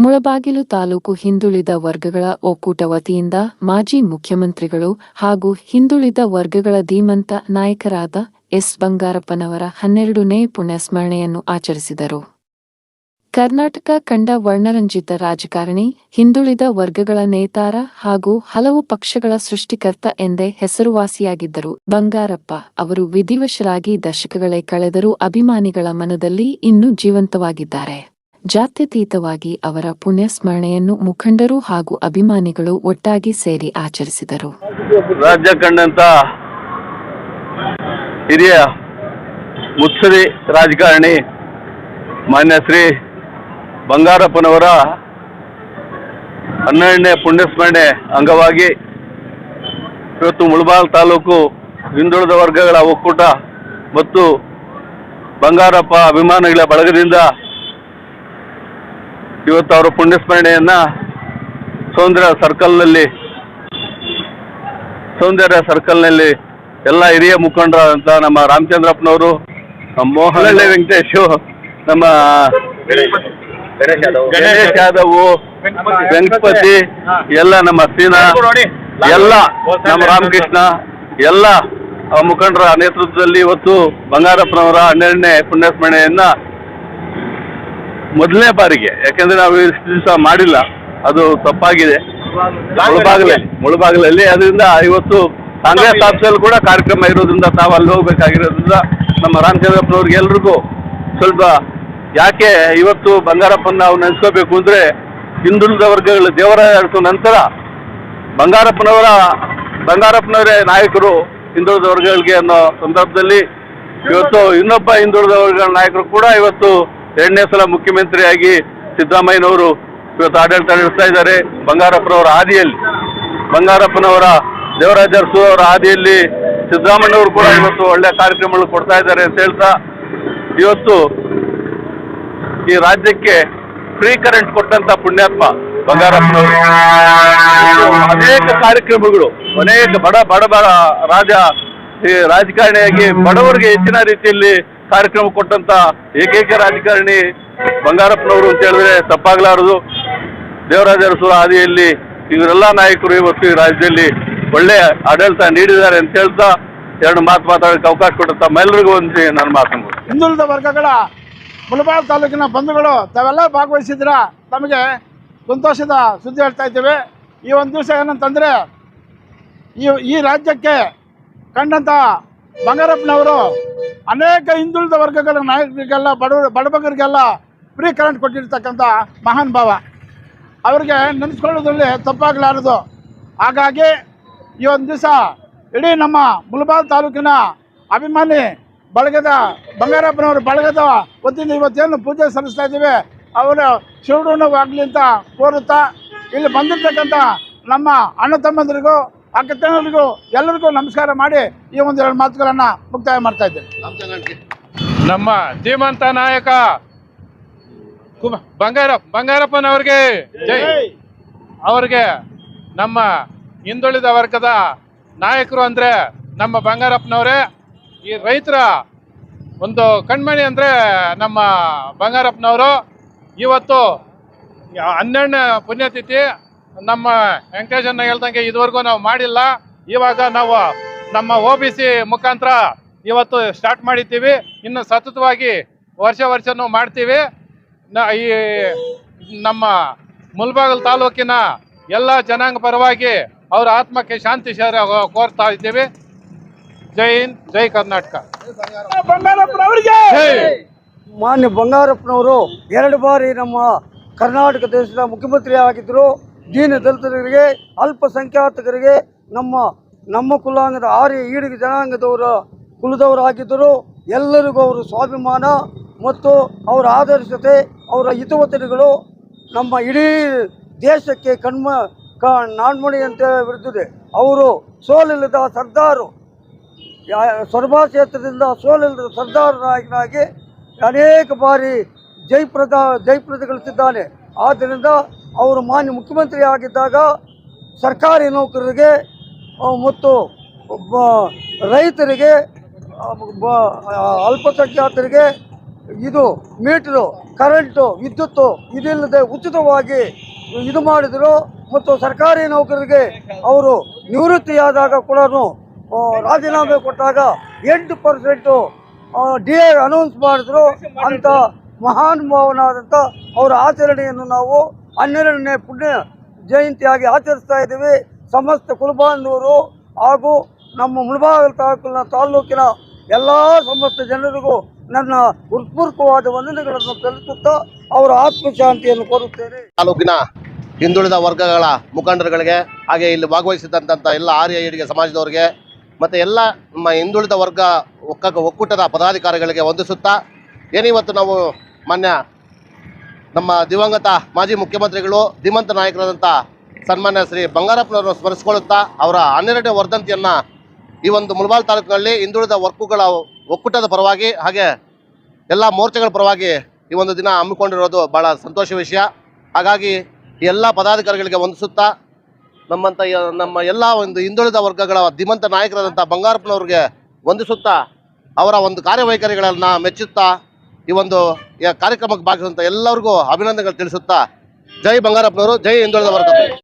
ಮುಳಬಾಗಿಲು ತಾಲೂಕು ಹಿಂದುಳಿದ ವರ್ಗಗಳ ಒಕ್ಕೂಟ ವತಿಯಿಂದ ಮಾಜಿ ಮುಖ್ಯಮಂತ್ರಿಗಳು ಹಾಗೂ ಹಿಂದುಳಿದ ವರ್ಗಗಳ ಧೀಮಂತ ನಾಯಕರಾದ ಎಸ್. ಬಂಗಾರಪ್ಪನವರ ಹನ್ನೆರಡನೇ ಪುಣ್ಯಸ್ಮರಣೆಯನ್ನು ಆಚರಿಸಿದರು. ಕರ್ನಾಟಕ ಕಂಡ ವರ್ಣರಂಜಿತ ರಾಜಕಾರಣಿ, ಹಿಂದುಳಿದ ವರ್ಗಗಳ ನೇತಾರ ಹಾಗೂ ಹಲವು ಪಕ್ಷಗಳ ಸೃಷ್ಟಿಕರ್ತ ಎಂದೇ ಹೆಸರುವಾಸಿಯಾಗಿದ್ದರು. ಬಂಗಾರಪ್ಪ ಅವರು ವಿಧಿವಶರಾಗಿ ದಶಕಗಳೇ ಕಳೆದರೂ ಅಭಿಮಾನಿಗಳ ಮನದಲ್ಲಿ ಇನ್ನೂ ಜೀವಂತವಾಗಿದ್ದಾರೆ. ಜಾತ್ಯತೀತವಾಗಿ ಅವರ ಪುಣ್ಯಸ್ಮರಣೆಯನ್ನು ಮುಖಂಡರು ಹಾಗೂ ಅಭಿಮಾನಿಗಳು ಒಟ್ಟಾಗಿ ಸೇರಿ ಆಚರಿಸಿದರು. ರಾಜ್ಯ ಕಂಡಂತ ಹಿರಿಯ ಮುತ್ಸದಿ ರಾಜಕಾರಣಿ ಮಾನ್ಯ ಶ್ರೀ ಬಂಗಾರಪ್ಪನವರ ಹನ್ನೆರಡನೇ ಪುಣ್ಯಸ್ಮರಣೆ ಅಂಗವಾಗಿ ಇವತ್ತು ಮುಳಬಾಲ್ ತಾಲೂಕು ಹಿಂದುಳಿದ ವರ್ಗಗಳ ಒಕ್ಕೂಟ ಮತ್ತು ಬಂಗಾರಪ್ಪ ಅಭಿಮಾನಿಗಳ ಬಳಗದಿಂದ ಇವತ್ತು ಅವರು ಪುಣ್ಯಸ್ಮರಣೆಯನ್ನ ಸೌಂದರ್ಯ ಸರ್ಕಲ್ನಲ್ಲಿ ಸೌಂದರ್ಯ ಸರ್ಕಲ್ನಲ್ಲಿ ಎಲ್ಲ ಹಿರಿಯ ಮುಖಂಡರಾದಂಥ ನಮ್ಮ ರಾಮಚಂದ್ರಪ್ಪನವರು ನಮ್ಮ ಮೋಹನಹಳ್ಳಿ ವೆಂಕಟೇಶು ನಮ್ಮ ಗಣೇಶ್ ಯಾದವ್ ವೆಂಕಟಪತಿ ಎಲ್ಲ ನಮ್ಮ ಸೀನಾ ಎಲ್ಲ ನಮ್ಮ ರಾಮಕೃಷ್ಣ ಎಲ್ಲ ಮುಖಂಡರ ನೇತೃತ್ವದಲ್ಲಿ ಇವತ್ತು ಬಂಗಾರಪ್ಪನವರ ಹನ್ನೆರಡನೇ ಪುಣ್ಯಸ್ಮರಣೆಯನ್ನ ಮೊದಲನೇ ಬಾರಿಗೆ ಯಾಕಂದ್ರೆ ನಾವು ಇಷ್ಟು ದಿವಸ ಮಾಡಿಲ್ಲ. ಅದು ತಪ್ಪಾಗಿದೆ. ಮುಳುಬಾಗಿಲಲ್ಲಿ ಮುಳುಬಾಗಿಲಲ್ಲಿ ಅದರಿಂದ ಇವತ್ತು ಕಾಂಗ್ರೆಸ್ ಆಫೀಸಲ್ಲಿ ಕೂಡ ಕಾರ್ಯಕ್ರಮ ಇರೋದ್ರಿಂದ ತಾವು ಅಲ್ಲಿ ಹೋಗ್ಬೇಕಾಗಿರೋದ್ರಿಂದ ನಮ್ಮ ರಾಮಚಂದ್ರಪ್ಪನವ್ರಿಗೆ ಎಲ್ರಿಗೂ ಸ್ವಲ್ಪ ಯಾಕೆ ಇವತ್ತು ಬಂಗಾರಪ್ಪನ ನಾವು ನೆನೆಸ್ಕೋಬೇಕು ಅಂದರೆ ಹಿಂದುಳಿದ ವರ್ಗಗಳ ದೇವರ ನಂತರ ಬಂಗಾರಪ್ಪನವರ ಬಂಗಾರಪ್ಪನವರೇ ನಾಯಕರು ಹಿಂದುಳಿದ ವರ್ಗಗಳಿಗೆ ಅನ್ನೋ ಸಂದರ್ಭದಲ್ಲಿ ಇವತ್ತು ಇನ್ನೊಬ್ಬ ಹಿಂದುಳಿದ ವರ್ಗಗಳ ನಾಯಕರು ಕೂಡ ಇವತ್ತು ಎರಡನೇ ಸಲ ಮುಖ್ಯಮಂತ್ರಿಯಾಗಿ ಸಿದ್ದರಾಮಯ್ಯನವರು ಇವತ್ತು ಆಡಳಿತ ನಡೆಸ್ತಾ ಇದ್ದಾರೆ. ಬಂಗಾರಪ್ಪನವರ ಹಾದಿಯಲ್ಲಿ. ಬಂಗಾರಪ್ಪನವರ ದೇವರಾಜ ಅರಸು ಅವರ ಹಾದಿಯಲ್ಲಿ ಸಿದ್ದರಾಮಯ್ಯನವರು ಕೂಡ ಇವತ್ತು ಒಳ್ಳೆ ಕಾರ್ಯಕ್ರಮಗಳು ಕೊಡ್ತಾ ಇದ್ದಾರೆ ಅಂತ ಹೇಳ್ತಾ ಇವತ್ತು ಈ ರಾಜ್ಯಕ್ಕೆ ಫ್ರೀ ಕರೆಂಟ್ ಕೊಟ್ಟಂತ ಪುಣ್ಯಾತ್ಮ ಬಂಗಾರಪ್ಪನವರು. ಅನೇಕ ಕಾರ್ಯಕ್ರಮಗಳು, ಅನೇಕ ಬಡ ಬಡ ಬಡ ರಾಜ ರಾಜಕಾರಣಿಯಾಗಿ ಬಡವರಿಗೆ ಹೆಚ್ಚಿನ ರೀತಿಯಲ್ಲಿ ಕಾರ್ಯಕ್ರಮ ಕೊಟ್ಟಂತ ಏಕೈಕ ರಾಜಕಾರಣಿ ಬಂಗಾರಪ್ಪನವರು ಅಂತ ಹೇಳಿದ್ರೆ ತಪ್ಪಾಗ್ಲಾರದು. ದೇವರಾಜ ಅರಸುರ ಹಾದಿಯಲ್ಲಿ ಇವರೆಲ್ಲ ನಾಯಕರು ಇವತ್ತು ಈ ರಾಜ್ಯದಲ್ಲಿ ಒಳ್ಳೆ ಆಡಳಿತ ನೀಡಿದ್ದಾರೆ ಅಂತ ಹೇಳ್ತಾ ಎರಡು ಮಾತು ಮಾತಾಡಕ್ಕೆ ಅವಕಾಶ ಕೊಡುತ್ತ ತಮ್ಮೆಲ್ಲರಿಗೂ ಒಂದು ನನ್ನ ಮಾತು ಹಿಂದುಳಿದ ವರ್ಗಗಳ ಮುಳಬಾಲ್ ತಾಲೂಕಿನ ಬಂಧುಗಳು, ತಾವೆಲ್ಲ ಭಾಗವಹಿಸಿದ್ರ ನಮಗೆ ಸಂತೋಷದ ಸುದ್ದಿ ಹೇಳ್ತಾ ಇದ್ದೇವೆ. ಈ ಒಂದು ದಿವಸ ಏನಂತಂದರೆ, ಈ ಈ ರಾಜ್ಯಕ್ಕೆ ಕಂಡಂಥ ಬಂಗಾರಪ್ಪನವರು ಅನೇಕ ಹಿಂದುಳಿದ ವರ್ಗಗಳ ನಾಯಕರಿಗೆಲ್ಲ, ಬಡ ಬಡಬಗರಿಗೆಲ್ಲ ಫ್ರೀ ಕರೆಂಟ್ ಕೊಟ್ಟಿರ್ತಕ್ಕಂಥ ಮಹಾನ್ ಭಾವ. ಅವರಿಗೆ ನೆನೆಸ್ಕೊಳ್ಳೋದ್ರಲ್ಲಿ ತಪ್ಪಾಗಲಾರದು. ಹಾಗಾಗಿ ಈ ಒಂದು ದಿವಸ ಇಡೀ ನಮ್ಮ ಮುಲ್ಬಾಲ್ ತಾಲೂಕಿನ ಅಭಿಮಾನಿ ಬಳಗದ, ಬಂಗಾರಪ್ಪನವರು ಬಳಗದ ವತಿಯಿಂದ ಇವತ್ತೇನು ಪೂಜೆ ಸಲ್ಲಿಸ್ತಾ ಇದ್ದೀವಿ, ಅವರ ಶಿವಋಣವಾಗಲಿ ಅಂತ ಕೋರುತ್ತಾ, ಇಲ್ಲಿ ಬಂದಿರ್ತಕ್ಕಂಥ ನಮ್ಮ ಅಣ್ಣ ತಮ್ಮಂದರಿಗೂ ಅಕ್ಕ ತಂಗಿರಿಗೂ ಎಲ್ಲರಿಗೂ ನಮಸ್ಕಾರ ಮಾಡಿ ಈ ಒಂದು ಎರಡು ಮಾತುಗಳನ್ನು ಮುಕ್ತಾಯ ಮಾಡ್ತಾ ಇದ್ದೇನೆ. ನಮ್ಮ ಧೀಮಂತ ನಾಯಕ ಕುಮ- ಬಂಗಾರ ಬಂಗಾರಪ್ಪನವ್ರಿಗೆ ಜೈ. ಅವ್ರಿಗೆ ನಮ್ಮ ಹಿಂದುಳಿದ ವರ್ಗದ ನಾಯಕರು ಅಂದರೆ ನಮ್ಮ ಬಂಗಾರಪ್ಪನವರೇ. ಈ ರೈತರ ಒಂದು ಕಣ್ಮಣಿ ಅಂದ್ರೆ ನಮ್ಮ ಬಂಗಾರಪ್ಪನವರು. ಇವತ್ತು ಹನ್ನೆರಡನೇ ಪುಣ್ಯತಿಥಿ. ನಮ್ಮ ವೆಂಕಟೇಶನ್ನ ಹೇಳ್ದಂಗೆ ಇದುವರೆಗೂ ನಾವು ಮಾಡಿಲ್ಲ. ಇವಾಗ ನಾವು ನಮ್ಮ ಒ ಬಿ ಸಿ ಮುಖಾಂತರ ಇವತ್ತು ಸ್ಟಾರ್ಟ್ ಮಾಡಿದ್ದೀವಿ. ಇನ್ನು ಸತತವಾಗಿ ವರ್ಷ ವರ್ಷನೂ ಮಾಡ್ತೀವಿ. ನ ಈ ನಮ್ಮ ಮುಲ್ಬಾಗಲ್ ತಾಲೂಕಿನ ಎಲ್ಲ ಜನಾಂಗ ಪರವಾಗಿ ಅವರ ಆತ್ಮಕ್ಕೆ ಶಾಂತಿ ಶೇರ ಕೋರ್ತಾ ಇದ್ದೀವಿ. ಜೈ ಹಿಂದ್ ಜೈ ಕರ್ನಾಟಕ. ಬಂಗಾರಪ್ಪನವರಿಗೆ! ಜೈ! ಮಾನ್ಯ ಬಂಗಾರಪ್ಪನವರು ಎರಡು ಬಾರಿ ನಮ್ಮ ಕರ್ನಾಟಕ ದೇಶದ ಮುಖ್ಯಮಂತ್ರಿ ಆಗಿದ್ದರು ದೀನ ದಲಿತರಿಗೆ, ಅಲ್ಪಸಂಖ್ಯಾತಕರಿಗೆ, ನಮ್ಮ ನಮ್ಮ ಕುಲಾಂಗದ ಆರ್ಯ ಈಡಿಗ ಜನಾಂಗದವರ ಕುಲದವರಾಗಿದ್ದರು ಎಲ್ಲರಿಗೂ ಅವರು ಸ್ವಾಭಿಮಾನ ಮತ್ತು ಅವರ ಆದರ್ಶತೆ, ಅವರ ಹಿತವಚನಗಳು ನಮ್ಮ ಇಡೀ ದೇಶಕ್ಕೆ ಕಣ್ಮ, ಕ ನಾಣ್ಮಣಿಯಂತೆ ಬಿಡುತ್ತದೆ ಅವರು ಸೋಲಿಲ್ಲದ ಸರ್ದಾರು ಸೊರಬಾ ಕ್ಷೇತ್ರದಿಂದ ಸೋಲಿಲ್ಲದ ಸರ್ದಾರ್ ಅನೇಕ ಬಾರಿ ಜಯಪ್ರದ ಜಯಪ್ರದಗಳಿಸಿದ್ದಾನೆ ಆದ್ದರಿಂದ ಅವರು ಮಾನ್ಯ ಮುಖ್ಯಮಂತ್ರಿ ಆಗಿದ್ದಾಗ ಸರ್ಕಾರಿ ನೌಕರರಿಗೆ ಮತ್ತು ರೈತರಿಗೆ ಅಲ್ಪಸಂಖ್ಯಾತರಿಗೆ ಇದು ಮೀಟ್ರು, ಕರೆಂಟು, ವಿದ್ಯುತ್ತು ಇದಿಲ್ಲದೆ ಉಚಿತವಾಗಿ ಇದು ಮಾಡಿದರು. ಮತ್ತು ಸರ್ಕಾರಿ ನೌಕರರಿಗೆ ಅವರು ನಿವೃತ್ತಿಯಾದಾಗ ಕೂಡ ರಾಜೀನಾಮೆ ಕೊಟ್ಟಾಗ ಎಂಟು ಪರ್ಸೆಂಟು ಡಿ ಎ ಅನೌನ್ಸ್ ಮಾಡಿದ್ರು. ಅಂತ ಮಹಾನ್ ಭಾವನಾದಂಥ ಅವರ ಆಚರಣೆಯನ್ನು ನಾವು ಹನ್ನೆರಡನೇ ಪುಣ್ಯ ಜಯಂತಿಯಾಗಿ ಆಚರಿಸ್ತಾ ಇದ್ದೀವಿ. ಸಮಸ್ತ ಕುಲಬಾಂಧವರು ಹಾಗೂ ನಮ್ಮ ಮುಳಬಾಗಿಲು ತಾಲೂಕಿನ ತಾಲೂಕಿನ ಎಲ್ಲ ಸಮಸ್ತ ಜನರಿಗೂ ನನ್ನ ಹೃತ್ಪೂರ್ವಕವಾದ ವಂದನೆಗಳನ್ನು ಸಲ್ಲಿಸುತ್ತಾ ಅವರ ಆತ್ಮಶಾಂತಿಯನ್ನು ಕೋರುತ್ತೇನೆ. ತಾಲೂಕಿನ ಹಿಂದುಳಿದ ವರ್ಗಗಳ ಮುಖಂಡರುಗಳಿಗೆ ಹಾಗೆ ಇಲ್ಲಿ ಭಾಗವಹಿಸಿದಂಥ ಎಲ್ಲ ಆರ್ಯ ಈಡಿಗೆ ಸಮಾಜದವರಿಗೆ ಮತ್ತು ಎಲ್ಲ ನಮ್ಮ ಹಿಂದುಳಿದ ವರ್ಗ ಒಕ್ಕ ಒಕ್ಕೂಟದ ಪದಾಧಿಕಾರಿಗಳಿಗೆ ವಂದಿಸುತ್ತಾ ಏನಿವತ್ತು ನಾವು ಮಾನ್ಯ ನಮ್ಮ ದಿವಂಗತ ಮಾಜಿ ಮುಖ್ಯಮಂತ್ರಿಗಳು ಧೀಮಂತ ನಾಯಕರಾದಂಥ ಸನ್ಮಾನ್ಯ ಶ್ರೀ ಬಂಗಾರಪ್ಪನವರು ಸ್ಮರಿಸಿಕೊಳ್ಳುತ್ತಾ ಅವರ ಹನ್ನೆರಡನೇ ವರ್ಧಂತಿಯನ್ನು ಈ ಒಂದು ಮುಳಬಾಲ್ ತಾಲೂಕಿನಲ್ಲಿ ಹಿಂದುಳಿದ ವರ್ಕುಗಳ ಒಕ್ಕೂಟದ ಪರವಾಗಿ ಹಾಗೆ ಎಲ್ಲ ಮೋರ್ಚಾಗಳ ಪರವಾಗಿ ಈ ಒಂದು ದಿನ ಹಮ್ಮಿಕೊಂಡಿರೋದು ಭಾಳ ಸಂತೋಷ ವಿಷಯ. ಹಾಗಾಗಿ ಎಲ್ಲ ಪದಾಧಿಕಾರಿಗಳಿಗೆ ವಂದಿಸುತ್ತಾ ನಮ್ಮಂಥ ನಮ್ಮ ಎಲ್ಲ ಒಂದು ಹಿಂದುಳಿದ ವರ್ಗಗಳ ಧೀಮಂತ ನಾಯಕರಾದಂಥ ಬಂಗಾರಪ್ಪನವ್ರಿಗೆ ವಂದಿಸುತ್ತಾ ಅವರ ಒಂದು ಕಾರ್ಯವೈಖರಿಗಳನ್ನು ಮೆಚ್ಚುತ್ತಾ ಈ ಒಂದು ಕಾರ್ಯಕ್ರಮಕ್ಕೆ ಭಾಗವಹಿಸಿದಂಥ ಎಲ್ಲರಿಗೂ ಅಭಿನಂದನೆಗಳು ತಿಳಿಸುತ್ತಾ ಜೈ ಬಂಗಾರಪ್ಪನವರು ಜೈ ಹಿಂದುಳಿದ ವರ್ಗ